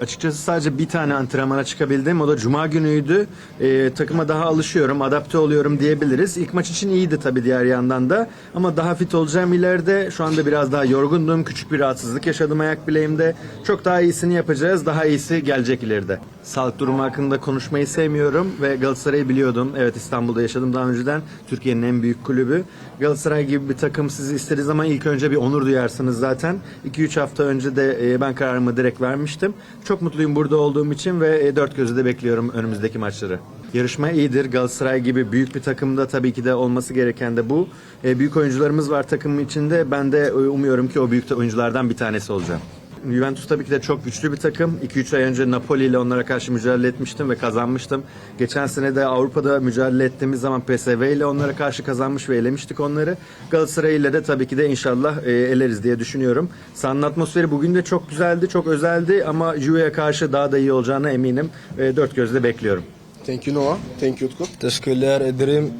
Açıkçası sadece bir tane antrenmana çıkabildim. O da cuma günüydü. Ee, takıma daha alışıyorum, adapte oluyorum diyebiliriz. İlk maç için iyiydi tabii diğer yandan da. Ama daha fit olacağım ileride. Şu anda biraz daha yorgundum. Küçük bir rahatsızlık yaşadım ayak bileğimde. Çok daha iyisini yapacağız. Daha iyisi gelecek ileride. Sağlık durumu hakkında konuşmayı sevmiyorum ve Galatasaray'ı biliyordum. Evet İstanbul'da yaşadım daha önceden. Türkiye'nin en büyük kulübü. Galatasaray gibi bir takım sizi istediği zaman ilk önce bir onur duyarsınız zaten. 2-3 hafta önce de e, ben kararımı direkt vermiştim. Çok mutluyum burada olduğum için ve e, dört gözle de bekliyorum önümüzdeki maçları. Yarışma iyidir. Galatasaray gibi büyük bir takımda tabii ki de olması gereken de bu. E, büyük oyuncularımız var takımın içinde. Ben de e, umuyorum ki o büyük oyunculardan bir tanesi olacağım. Juventus tabii ki de çok güçlü bir takım. 2-3 ay önce Napoli ile onlara karşı mücadele etmiştim ve kazanmıştım. Geçen sene de Avrupa'da mücadele ettiğimiz zaman PSV ile onlara karşı kazanmış ve elemiştik onları. Galatasaray ile de tabii ki de inşallah e, eleriz diye düşünüyorum. Sahanın atmosferi bugün de çok güzeldi, çok özeldi ama Juve'ye karşı daha da iyi olacağına eminim. E, dört gözle bekliyorum. Thank you Noah. Thank you Utku. Teşekkürler ederim.